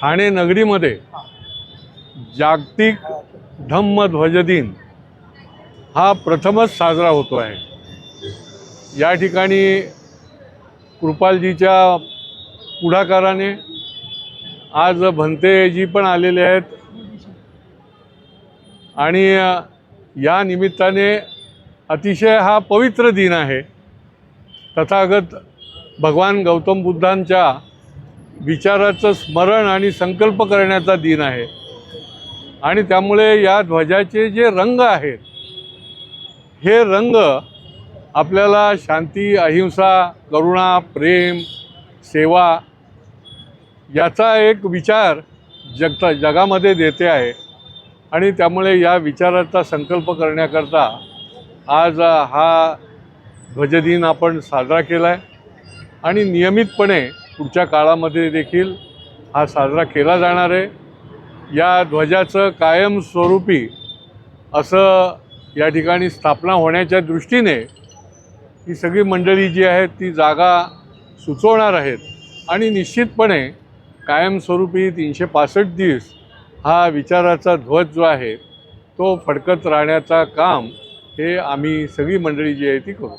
ठाणे नगरीमध्ये जागतिक धम्म ध्वज दिन हा प्रथमच साजरा होतो आहे. या ठिकाणी कृपालजीच्या पुढाकाराने आज भंतेजी पण आलेले आहेत. आणि या निमित्ताने अतिशय हा पवित्र दिन आहे. तथागत भगवान गौतम बुद्धांच्या विचाराचं स्मरण आणि संकल्प करण्याचा दिन आहे. आणि त्यामुळे या ध्वजाचे जे रंग आहेत हे रंग आपल्याला शांती अहिंसा करुणा प्रेम सेवा याचा एक विचार जगता जगामध्ये देते आहे. आणि त्यामुळे या विचाराचा संकल्प करण्याकरता आज हा ध्वजदिन आपण साजरा केला आहे आणि नियमितपणे पुढच्या काळामध्ये देखील हा साजरा केला जाणार आहे. या ध्वजाचं कायमस्वरूपी असं या ठिकाणी स्थापना होण्याच्या दृष्टीने ही सगळी मंडळी जी आहेत ती जागा सुचवणार आहेत. आणि निश्चितपणे कायमस्वरूपी तीनशे पासष्ट दिवस हा विचाराचा ध्वज जो आहे तो फडकत राहण्याचा काम हे आम्ही सगळी मंडळी जी आहे ती करू.